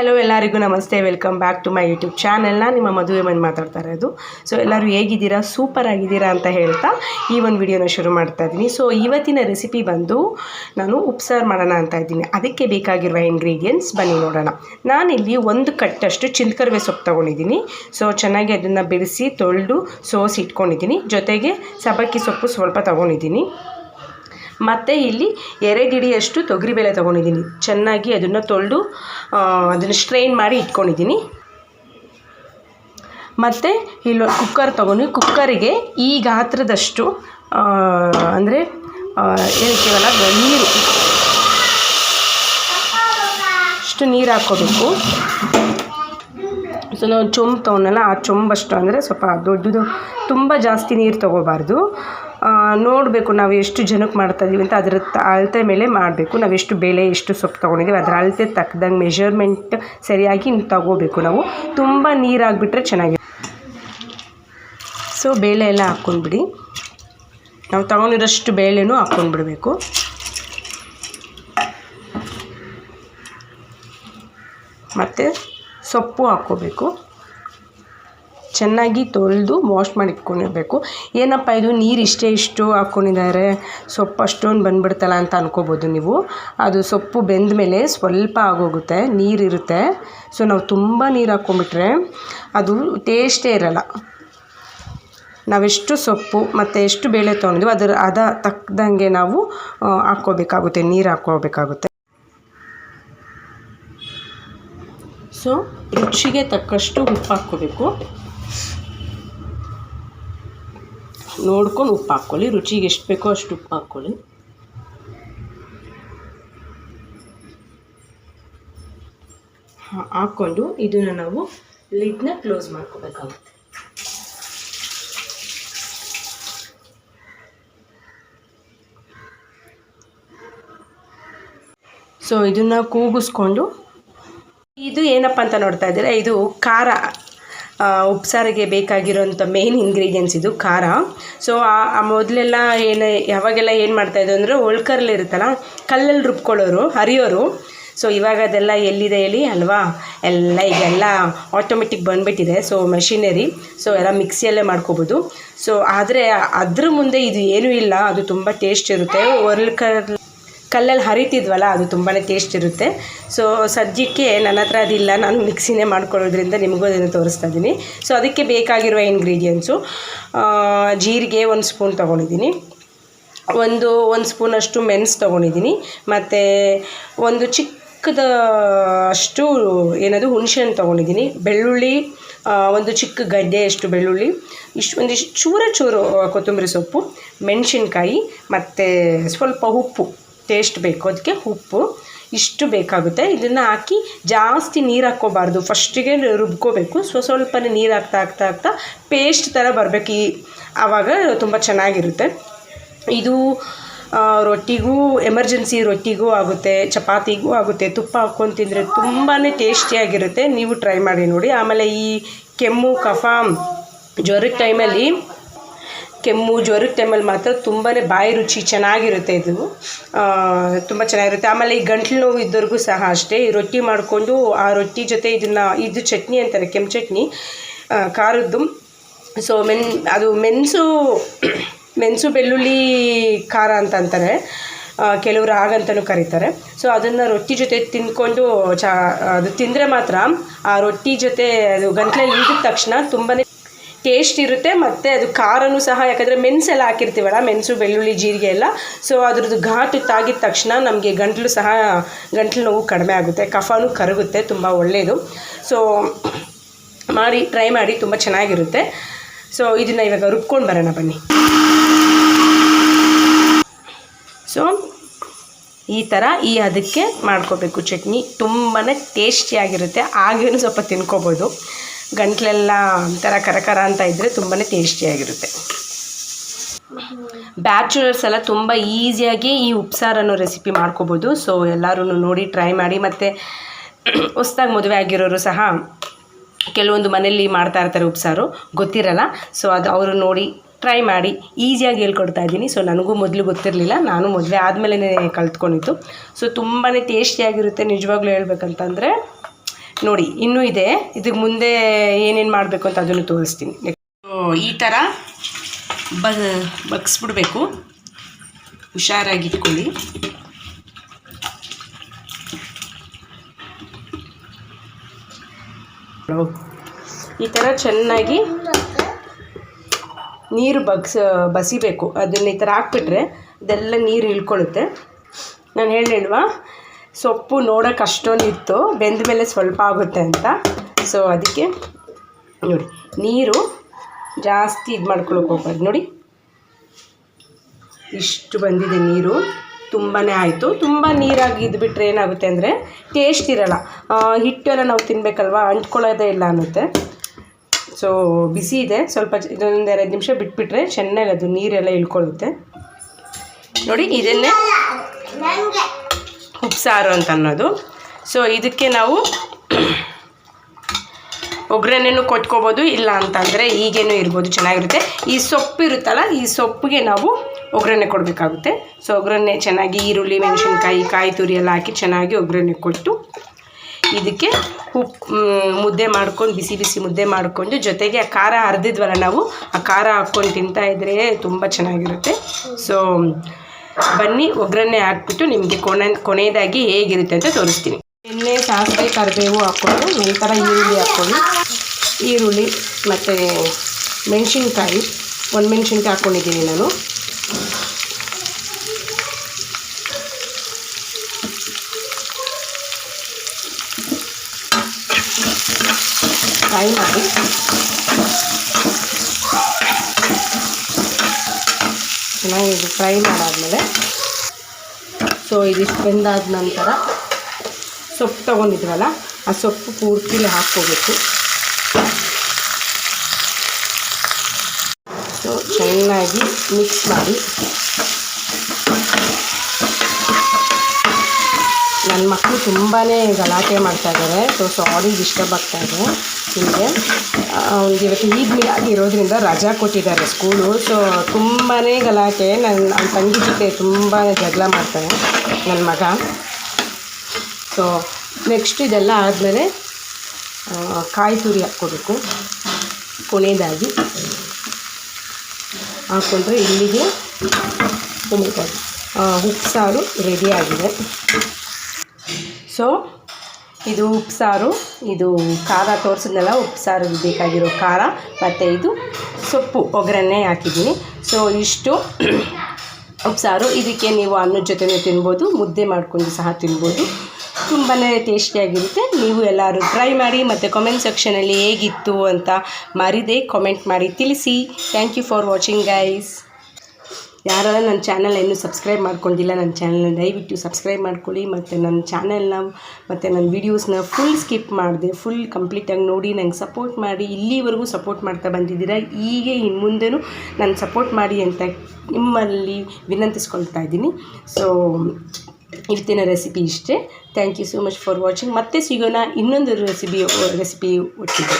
Hello ಎಲ್ಲರಿಗೂ ನಮಸ್ತೆ. Welcome back to my YouTube ಚಾನೆಲ್ನ ನಿಮ್ಮ ಮದುವೆ ಮನೆ ಮಾತಾಡ್ತಾ ಇರೋದು. ಸೊ ಎಲ್ಲರೂ ಹೇಗಿದ್ದೀರಾ? ಸೂಪರ್ ಆಗಿದ್ದೀರಾ ಅಂತ ಹೇಳ್ತಾ ಈ ಒಂದು ವಿಡಿಯೋನ ಶುರು ಮಾಡ್ತಾ ಇದ್ದೀನಿ. ಸೊ ಇವತ್ತಿನ ರೆಸಿಪಿ ಬಂದು ನಾನು ಉಪ್ಸಾರು ಮಾಡೋಣ ಅಂತ ಇದ್ದೀನಿ. ಅದಕ್ಕೆ ಬೇಕಾಗಿರುವ ಇಂಗ್ರೀಡಿಯೆಂಟ್ಸ್ ಬನ್ನಿ ನೋಡೋಣ. ನಾನಿಲ್ಲಿ ಒಂದು ಕಟ್ಟಷ್ಟು ಚಿಲ್ಕರ್ವೆ ಸೊಪ್ಪು ತೊಗೊಂಡಿದ್ದೀನಿ. ಸೊ ಚೆನ್ನಾಗಿ ಅದನ್ನು ಬಿಡಿಸಿ ತೊಳೆದು ಸೋಸಿ ಇಟ್ಕೊಂಡಿದ್ದೀನಿ ಜೊತೆಗೆ ಸಬಕ್ಕಿ ಸೊಪ್ಪು ಸ್ವಲ್ಪ ತೊಗೊಂಡಿದ್ದೀನಿ. ಮತ್ತು ಇಲ್ಲಿ ಎರೆಗಿಡಿಯಷ್ಟು ತೊಗರಿಬೇಳೆ ತೊಗೊಂಡಿದ್ದೀನಿ. ಚೆನ್ನಾಗಿ ಅದನ್ನು ತೊಳೆದು ಅದನ್ನು ಸ್ಟ್ರೈನ್ ಮಾಡಿ ಇಟ್ಕೊಂಡಿದ್ದೀನಿ. ಮತ್ತು ಇಲ್ಲಿ ಕುಕ್ಕರ್ ತೊಗೊಂಡು ಕುಕ್ಕರಿಗೆ ಈ ಗಾತ್ರದಷ್ಟು ಅಂದರೆ ಹೇಳ್ತೀವಲ್ಲ ನೀರು. ಇಷ್ಟು ನೀರು ಹಾಕೋಬೇಕು ಸೊ, ನಾವು ಚೊಂಬು ತೊಗೊಂಡಲ್ಲ, ಆ ಚೊಂಬಷ್ಟು ಅಂದರೆ ಸ್ವಲ್ಪ ದೊಡ್ಡದು, ತುಂಬ ಜಾಸ್ತಿ ನೀರು ತೊಗೋಬಾರ್ದು. ನೋಡಬೇಕು ನಾವು ಎಷ್ಟು ಜನಕ್ಕೆ ಮಾಡ್ತಾ ಇದೀವಿ ಅಂತ ಅದರ ಅಳತೆ ಮೇಲೆ ಮಾಡಬೇಕು. ನಾವು ಎಷ್ಟು ಬೇಳೆ ಎಷ್ಟು ಸೊಪ್ಪು ತೊಗೊಂಡಿದ್ದೀವಿ, ಅದರ ಅಳತೆ ತಕ್ಕದಂಗೆ ಮೆಷರ್ಮೆಂಟ್ ಸರಿಯಾಗಿ ತಗೋಬೇಕು ನಾವು. ತುಂಬ ನೀರಾಗಿಬಿಟ್ರೆ ಚೆನ್ನಾಗಿ ಸೊ ಬೇಳೆ ಎಲ್ಲ ಹಾಕ್ಕೊಂಡ್ಬಿಡಿ ನಾವು ತೊಗೊಂಡಿರೋಷ್ಟು ಬೇಳೆನೂ ಹಾಕ್ಕೊಂಡ್ಬಿಡ್ಬೇಕು ಮತ್ತು ಸೊಪ್ಪು ಹಾಕ್ಕೋಬೇಕು ಚೆನ್ನಾಗಿ ತೊಳೆದು ವಾಶ್ ಮಾಡಿ ಇಟ್ಕೊಂಡಿರಬೇಕು. ಏನಪ್ಪ ಇದು? ನೀರು ಇಷ್ಟೇ ಇಷ್ಟು ಹಾಕ್ಕೊಂಡಿದ್ದಾರೆ ಸೊಪ್ಪು ಅಷ್ಟೊಂದು ಬಂದ್ಬಿಡ್ತಲ್ಲ ಅಂತ ಅನ್ಕೋಬೋದು ನೀವು. ಅದು ಸೊಪ್ಪು ಬೆಂದ ಮೇಲೆ ಸ್ವಲ್ಪ ಆಗೋಗುತ್ತೆ. ನೀರಿರುತ್ತೆ ಸೊ ನಾವು ತುಂಬ ನೀರು ಹಾಕ್ಕೊಂಬಿಟ್ರೆ ಅದು ಟೇಸ್ಟೇ ಇರಲ್ಲ. ನಾವೆಷ್ಟು ಸೊಪ್ಪು ಮತ್ತು ಎಷ್ಟು ಬೇಳೆ ತೊಗೊಂಡಿದ್ವಿ ಅದರ, ಅದ ತಕ್ಕದಂಗೆ ನಾವು ಹಾಕ್ಕೋಬೇಕಾಗುತ್ತೆ. ನೀರು ಹಾಕ್ಕೋಬೇಕಾಗುತ್ತೆ. ಸೊ ರುಚಿಗೆ ತಕ್ಕಷ್ಟು ಉಪ್ಪು ಹಾಕ್ಕೋಬೇಕು. ನೋಡ್ಕೊಂಡು ಉಪ್ಪು ಹಾಕ್ಕೊಳ್ಳಿ. ರುಚಿಗೆ ಎಷ್ಟು ಬೇಕೋ ಅಷ್ಟು ಉಪ್ಪು ಹಾಕ್ಕೊಳ್ಳಿ. ಹಾಕ್ಕೊಂಡು ಇದನ್ನು ನಾವು ಲಿಡ್ನ ಕ್ಲೋಸ್ ಮಾಡ್ಕೋಬೇಕಾಗುತ್ತೆ. ಸೊ ಇದನ್ನು ಕೂಗಿಸ್ಕೊಂಡು, ಇದು ಏನಪ್ಪ ಅಂತ ನೋಡ್ತಾ ಇದ್ದೀರಾ? ಇದು ಖಾರ. ಉಪ್ಸಾರಿಗೆ ಬೇಕಾಗಿರೋಂಥ ಮೇನ್ ಇಂಗ್ರೀಡಿಯೆಂಟ್ಸ್ ಇದು ಖಾರ. ಸೊ ಆ ಮೊದಲೆಲ್ಲ ಏನು, ಯಾವಾಗೆಲ್ಲ ಏನು ಮಾಡ್ತಾಯಿದ್ರು ಅಂದರೆ ಒಳ್ಕರ್ಲಿ ಇರುತ್ತಲ್ಲ ಕಲ್ಲಲ್ಲಿ ರುಬ್ಕೊಳ್ಳೋರು, ಹರಿಯೋರು. ಸೊ ಇವಾಗ ಅದೆಲ್ಲ ಎಲ್ಲಿದೆ ಹೇಳಿ, ಅಲ್ವಾ? ಎಲ್ಲ ಈಗೆಲ್ಲ ಆಟೋಮೆಟಿಕ್ ಬಂದುಬಿಟ್ಟಿದೆ. ಸೊ ಮೆಷಿನರಿ ಸೊ ಎಲ್ಲ ಮಿಕ್ಸಿಯಲ್ಲೇ ಮಾಡ್ಕೋಬೋದು. ಸೊ ಆದರೆ ಅದ್ರ ಮುಂದೆ ಇದು ಏನೂ ಇಲ್ಲ, ಅದು ತುಂಬ ಟೇಸ್ಟ್ ಇರುತ್ತೆ. ಒರ್ಲ್ಕರ್ ಕಲ್ಲಲ್ಲಿ ಹರಿತಿದ್ವಲ್ಲ, ಅದು ತುಂಬಾ ಟೇಸ್ಟ್ ಇರುತ್ತೆ. ಸೊ ಸದ್ಯಕ್ಕೆ ನನ್ನ ಹತ್ರ ಅದಿಲ್ಲ. ನಾನು ಮಿಕ್ಸಿನೇ ಮಾಡ್ಕೊಳ್ಳೋದ್ರಿಂದ ನಿಮಗೂ ಅದನ್ನು ತೋರಿಸ್ತಾ ಇದ್ದೀನಿ. ಸೊ ಅದಕ್ಕೆ ಬೇಕಾಗಿರುವ ಇಂಗ್ರೀಡಿಯೆಂಟ್ಸು ಜೀರಿಗೆ ಒಂದು ಸ್ಪೂನ್ ತೊಗೊಂಡಿದ್ದೀನಿ. ಒಂದು ಒಂದು ಸ್ಪೂನಷ್ಟು ಮೆಣಸು ತೊಗೊಂಡಿದ್ದೀನಿ. ಮತ್ತು ಒಂದು ಚಿಕ್ಕದ ಅಷ್ಟು ಏನದು, ಹುಣಸೆಹಣ್ಣು ತೊಗೊಂಡಿದ್ದೀನಿ. ಬೆಳ್ಳುಳ್ಳಿ ಒಂದು ಚಿಕ್ಕ ಗಡ್ಡೆಯಷ್ಟು ಬೆಳ್ಳುಳ್ಳಿ, ಇಷ್ಟು ಒಂದಿಷ್ಟು ಚೂರ ಚೂರು ಕೊತ್ತಂಬರಿ ಸೊಪ್ಪು, ಮೆಣಸಿನ್ಕಾಯಿ, ಮತ್ತು ಸ್ವಲ್ಪ ಉಪ್ಪು. ಟೇಸ್ಟ್ ಬೇಕು. ಅದಕ್ಕೆ ಉಪ್ಪು ಇಷ್ಟು ಬೇಕಾಗುತ್ತೆ. ಇದನ್ನು ಹಾಕಿ ಜಾಸ್ತಿ ನೀರು ಹಾಕ್ಕೋಬಾರ್ದು. ಫಸ್ಟಿಗೆ ರುಬ್ಕೋಬೇಕು. ಸ್ವ ಸ್ವಲ್ಪನೇ ನೀರು ಹಾಕ್ತಾ ಹಾಕ್ತಾ ಹಾಕ್ತಾ ಪೇಸ್ಟ್ ಥರ ಬರಬೇಕು. ಈ ಆವಾಗ ತುಂಬ ಚೆನ್ನಾಗಿರುತ್ತೆ. ಇದು ರೊಟ್ಟಿಗೂ ಎಮರ್ಜೆನ್ಸಿ ರೊಟ್ಟಿಗೂ ಆಗುತ್ತೆ. ಚಪಾತಿಗೂ ಆಗುತ್ತೆ. ತುಪ್ಪ ಹಾಕ್ಕೊಂಡು ತಿಂದರೆ ತುಂಬಾ ಟೇಸ್ಟಿಯಾಗಿರುತ್ತೆ ನೀವು ಟ್ರೈ ಮಾಡಿ ನೋಡಿ. ಆಮೇಲೆ ಈ ಕೆಮ್ಮು, ಕಫ, ಜ್ವರದ ಟೈಮಲ್ಲಿ ಕೆಮ್ಮು ಜ್ವರದ ಟೈಮಲ್ಲಿ ಮಾತ್ರ ತುಂಬಾ ಬಾಯಿ ರುಚಿ ಚೆನ್ನಾಗಿರುತ್ತೆ ಇದು. ತುಂಬ ಚೆನ್ನಾಗಿರುತ್ತೆ. ಆಮೇಲೆ ಈ ಗಂಟ್ಲು ನೋವು ಇದ್ದವ್ರಿಗೂ ಸಹ ಅಷ್ಟೇ. ಈ ರೊಟ್ಟಿ ಮಾಡಿಕೊಂಡು ಆ ರೊಟ್ಟಿ ಜೊತೆ ಇದನ್ನು, ಇದು ಚಟ್ನಿ ಅಂತಾರೆ, ಕೆಂಪು ಚಟ್ನಿ ಖಾರದ್ದು. ಸೊ ಮೆನ್, ಅದು ಮೆಣಸು ಮೆಣಸು, ಬೆಳ್ಳುಳ್ಳಿ, ಖಾರ ಅಂತ ಅಂತಾರೆ. ಕೆಲವರು ಹಾಗಂತಲೂ ಕರೀತಾರೆ. ಸೊ ಅದನ್ನು ರೊಟ್ಟಿ ಜೊತೆ ತಿಂದ್ಕೊಂಡು ಚಾ, ಅದು ತಿಂದರೆ ಮಾತ್ರ ಆ ರೊಟ್ಟಿ ಜೊತೆ ಅದು ಗಂಟ್ಲಲ್ಲಿ ಇಳಿದ ತಕ್ಷಣ ತುಂಬಾ ಟೇಸ್ಟ್ ಇರುತ್ತೆ, ಮತ್ತು ಅದು ಖಾರನೂ ಸಹ, ಯಾಕಂದರೆ ಮೆಣಸೆಲ್ಲ ಹಾಕಿರ್ತೀವಲ್ಲ, ಮೆಣಸು, ಬೆಳ್ಳುಳ್ಳಿ, ಜೀರಿಗೆ ಎಲ್ಲ. ಸೊ ಅದ್ರದ್ದು ಘಾಟು ತಾಗಿದ ತಕ್ಷಣ ನಮಗೆ ಗಂಟ್ಲು ಸಹ, ಗಂಟ್ಲು ನೋವು ಕಡಿಮೆ ಆಗುತ್ತೆ. ಕಫನೂ ಕರಗುತ್ತೆ, ತುಂಬ ಒಳ್ಳೆಯದು ಸೊ ಮಾಡಿ ಟ್ರೈ ಮಾಡಿ, ತುಂಬ ಚೆನ್ನಾಗಿರುತ್ತೆ. ಸೊ ಇದನ್ನು ಇವಾಗ ರುಬ್ಕೊಂಡು ಬರೋಣ, ಬನ್ನಿ. ಸೊ ಈ ಥರ ಈ ಅದಕ್ಕೆ ಮಾಡ್ಕೋಬೇಕು ಚಟ್ನಿ. ತುಂಬಾ ಟೇಸ್ಟಿಯಾಗಿರುತ್ತೆ ಆಗೇನು ಸ್ವಲ್ಪ ತಿನ್ಕೋಬೋದು. ಗಂಟ್ಲೆಲ್ಲ ಒಂಥರ ಕರಕರ ಅಂತ ಇದ್ದರೆ ತುಂಬಾ ಟೇಸ್ಟಿಯಾಗಿರುತ್ತೆ ಬ್ಯಾಚುಲರ್ಸ್ ಎಲ್ಲ ತುಂಬ ಈಸಿಯಾಗಿ ಈ ಉಪ್ಸಾರು ರೆಸಿಪಿ ಮಾಡ್ಕೋಬೋದು. ಸೊ ಎಲ್ಲರೂ ನೋಡಿ ಟ್ರೈ ಮಾಡಿ ಮತ್ತು ಹೊಸ್ದಾಗಿ ಮದುವೆ ಆಗಿರೋರು ಸಹ ಕೆಲವೊಂದು ಮನೆಯಲ್ಲಿ ಮಾಡ್ತಾ ಇರ್ತಾರೆ ಉಪ್ಸಾರು. ಗೊತ್ತಿರಲ್ಲ? ಸೊ ಅದು ಅವರು ನೋಡಿ ಟ್ರೈ ಮಾಡಿ ಈಸಿಯಾಗಿ ಹೇಳ್ಕೊಡ್ತಾ ಇದ್ದೀನಿ. ಸೊ ನನಗೂ ಮೊದಲು ಗೊತ್ತಿರಲಿಲ್ಲ, ನಾನು ಮದುವೆ ಆದಮೇಲೆ ಕಲ್ತ್ಕೊಂಡಿತ್ತು ಸೊ ತುಂಬಾ ಟೇಸ್ಟಿಯಾಗಿರುತ್ತೆ ನಿಜವಾಗ್ಲೂ ಹೇಳ್ಬೇಕಂತಂದರೆ ನೋಡಿ, ಇನ್ನೂ ಇದೆ. ಇದಕ್ಕೆ ಮುಂದೆ ಏನೇನು ಮಾಡಬೇಕು ಅಂತ ಅದನ್ನು ತೋರಿಸ್ತೀನಿ. ಈ ಥರ ಬ, ಬಗ್ಸ್ಬಿಡ್ಬೇಕು. ಹುಷಾರಾಗಿ ಇಟ್ಕೊಳ್ಳಿ ಈ ಥರ ಚೆನ್ನಾಗಿ ನೀರು ಬಗ್ಸ, ಬಸಿಬೇಕು. ಅದನ್ನ ಈ ಥರ ಹಾಕ್ಬಿಟ್ರೆ ಅದೆಲ್ಲ ನೀರು ಇಳ್ಕೊಳ್ಳುತ್ತೆ. ನಾನು ಹೇಳಿಲ್ವಾ ಸೊಪ್ಪು ನೋಡೋಕೆ ಅಷ್ಟೊಂದಿತ್ತು. ಬೆಂದ ಮೇಲೆ ಸ್ವಲ್ಪ ಆಗುತ್ತೆ ಅಂತ. ಸೊ ಅದಕ್ಕೆ ನೋಡಿ, ನೀರು ಜಾಸ್ತಿ ಇದು ಮಾಡ್ಕೊಳಕ್ಕೆ ಹೋಗ್ಬಾರ್ದು. ನೋಡಿ. ಇಷ್ಟು ಬಂದಿದೆ ನೀರು. ತುಂಬಾ ಆಯಿತು. ತುಂಬ ನೀರಾಗಿ ಇದ್ಬಿಟ್ರೆ ಏನಾಗುತ್ತೆ ಅಂದರೆ ಟೇಸ್ಟ್ ಇರಲ್ಲ. ಹಿಟ್ಟು ಎಲ್ಲ ನಾವು ತಿನ್ನಬೇಕಲ್ವಾ ಅಂಟ್ಕೊಳ್ಳೋದೇ ಇಲ್ಲ ಅನ್ನುತ್ತೆ. ಸೊ ಬಿಸಿ ಇದೆ. ಸ್ವಲ್ಪ ಇದೊಂದು ಎರಡು ನಿಮಿಷ ಬಿಟ್ಬಿಟ್ರೆ ಚೆನ್ನಾಗಿ ಅದು ನೀರೆಲ್ಲ ಇಳ್ಕೊಳ್ಳುತ್ತೆ. ನೋಡಿ, ಇದನ್ನೇ ಉಪ್ಸಾರು ಅಂತ ಅನ್ನೋದು. ಸೊ ಇದಕ್ಕೆ ನಾವು ಒಗ್ಗರಣೆನೂ ಕೊಟ್ಕೋಬೋದು, ಇಲ್ಲ ಅಂತಂದರೆ ಈಗೇನು ಇರ್ಬೋದು, ಚೆನ್ನಾಗಿರುತ್ತೆ. ಈ ಸೊಪ್ಪು ಇರುತ್ತಲ್ಲ, ಈ ಸೊಪ್ಪಿಗೆ ನಾವು ಒಗ್ಗರಣೆ ಕೊಡಬೇಕಾಗುತ್ತೆ. ಸೊ ಒಗ್ಗರಣೆ ಚೆನ್ನಾಗಿ ಈರುಳ್ಳಿ, ಮೆಣಸಿನ್ಕಾಯಿ, ಕಾಯಿ ತುರಿ ಎಲ್ಲ ಹಾಕಿ ಚೆನ್ನಾಗಿ ಒಗ್ಗರಣೆ ಕೊಟ್ಟು ಇದಕ್ಕೆ ಉಪ್ಪು ಮುದ್ದೆ ಮಾಡ್ಕೊಂಡು, ಬಿಸಿ ಬಿಸಿ ಮುದ್ದೆ ಮಾಡಿಕೊಂಡು, ಜೊತೆಗೆ ಆ ಖಾರ ಅರ್ದಿದ್ವಲ್ಲ ನಾವು, ಆ ಖಾರ ಹಾಕ್ಕೊಂಡು ತಿಂತಾ ತುಂಬ ಚೆನ್ನಾಗಿರುತ್ತೆ. ಸೊ ಬನ್ನಿ, ಒಗ್ಗರಣೆ ಹಾಕ್ಬಿಟ್ಟು ನಿಮಗೆ ಕೊನೆ, ಕೊನೆಯದಾಗಿ ಹೇಗಿರುತ್ತೆ ಅಂತ ತೋರಿಸ್ತೀನಿ. ಎಣ್ಣೆ, ಸಾಸಿವೆ, ಕರಿಬೇವು ಹಾಕ್ಕೊಂಡು, ನಂತರ ಈರುಳ್ಳಿ ಹಾಕ್ಕೊಂಡು ಈರುಳ್ಳಿ ಮತ್ತು ಮೆಣಸಿನ್ಕಾಯಿ, ಒಂದು ಮೆಣಸಿನ್ಕಾಯಿ ಹಾಕ್ಕೊಂಡಿದ್ದೀನಿ ನಾನು. ಫ್ರೈ ಮಾಡಿ ಚೆನ್ನಾಗಿ ಇದು ಫ್ರೈ ಮಾಡಾದಮೇಲೆ ಸೊ ಇದಿಷ್ಟು ಬೆಂದಾದ ನಂತರ ಸೊಪ್ಪು ತೊಗೊಂಡಿದ್ವಲ್ಲ, ಆ ಸೊಪ್ಪು ಪೂರ್ತಿಲಿ ಹಾಕ್ಕೋಬೇಕು. ಸೊ ಚೆನ್ನಾಗಿ ಮಿಕ್ಸ್ ಮಾಡಿ. ನನ್ನ ಮಕ್ಕಳು ತುಂಬಾ ಗಲಾಟೆ ಮಾಡ್ತಾ ಇದ್ದಾರೆ ಸೊ ಸಾರಿ ಡಿಸ್ಟರ್ಬ್ ಆಗ್ತಾ ಇದೆ ನಿಮಗೆ. ಇವತ್ತು ಈದ್ ಮಿಲಾದ್ ಇರೋದ್ರಿಂದ ರಜಾ ಕೊಟ್ಟಿದ್ದಾರೆ ಸ್ಕೂಲು. ಸೊ ತುಂಬಾ ಗಲಾಟೆ. ನನ್ನ ನನ್ನ ತಂಗಿ ಜೊತೆ ತುಂಬ ಜಗಳ ಮಾಡ್ತಾನೆ ನನ್ನ ಮಗ. ಸೊ ನೆಕ್ಸ್ಟ್ ಇದೆಲ್ಲ ಆದಮೇಲೆ ಕಾಯಿ ತುರಿ ಹಾಕ್ಕೋಬೇಕು. ಕೊನೆಯದಾಗಿ ಹಾಕ್ಕೊಂಡ್ರೆ ಇಲ್ಲಿಗೆ ಉಪ್ಸಾರು ರೆಡಿಯಾಗಿದೆ ಸೊ ಇದು ಉಪ್ಸಾರು, ಇದು ಖಾರ ತೋರಿಸಿದ್ನಲ್ಲ ಉಪ್ಸಾರು ಬೇಕಾಗಿರೋ ಖಾರ, ಮತ್ತು ಇದು ಸೊಪ್ಪು, ಒಗ್ಗರಣೆ ಹಾಕಿದ್ದೀನಿ. ಸೊ ಇಷ್ಟು ಉಪ್ಸಾರು. ಇದಕ್ಕೆ ನೀವು ಅನ್ನದ ಜೊತೆನೂ ತಿನ್ಬೋದು, ಮುದ್ದೆ ಮಾಡಿಕೊಂಡು ಸಹ ತಿನ್ಬೋದು. ತುಂಬಾ ಟೇಸ್ಟಿಯಾಗಿರುತ್ತೆ ನೀವು ಎಲ್ಲರೂ ಟ್ರೈ ಮಾಡಿ, ಮತ್ತು ಕಾಮೆಂಟ್ ಸೆಕ್ಷನಲ್ಲಿ ಹೇಗಿತ್ತು ಅಂತ ಮರಿದೆ ಕಾಮೆಂಟ್ ಮಾಡಿ ತಿಳಿಸಿ. Thank you for watching guys ಯಾರೆಲ್ಲ ನನ್ನ ಚಾನಲ್ ಇನ್ನೂ ಸಬ್ಸ್ಕ್ರೈಬ್ ಮಾಡ್ಕೊಂಡಿಲ್ಲ, ನನ್ನ ಚಾನಲ್ನ ದಯವಿಟ್ಟು ಸಬ್ಸ್ಕ್ರೈಬ್ ಮಾಡ್ಕೊಳ್ಳಿ ಮತ್ತು ನನ್ನ ಚಾನಲ್ನ ಮತ್ತು ನನ್ನ ವೀಡಿಯೋಸ್ನ ಫುಲ್ ಸ್ಕಿಪ್ ಮಾಡಿದೆ ಫುಲ್ ಕಂಪ್ಲೀಟಾಗಿ ನೋಡಿ, ನಂಗೆ ಸಪೋರ್ಟ್ ಮಾಡಿ, ಇಲ್ಲಿವರೆಗೂ ಸಪೋರ್ಟ್ ಮಾಡ್ತಾ ಬಂದಿದ್ದೀರಾ, ಹೀಗೆ ಇನ್ನು ಮುಂದೆನೂ ನಾನು ಸಪೋರ್ಟ್ ಮಾಡಿ ಅಂತ ನಿಮ್ಮಲ್ಲಿ ವಿನಂತಿಸ್ಕೊಳ್ತಾ ಇದ್ದೀನಿ. ಸೊ ಇವತ್ತಿನ ರೆಸಿಪಿ ಇಷ್ಟೇ. Thank you so much for watching ಮತ್ತೆ ಸಿಗೋಣ ಇನ್ನೊಂದು ರೆಸಿಪಿ ರೆಸಿಪಿ ಒಟ್ಟಿಗೆ.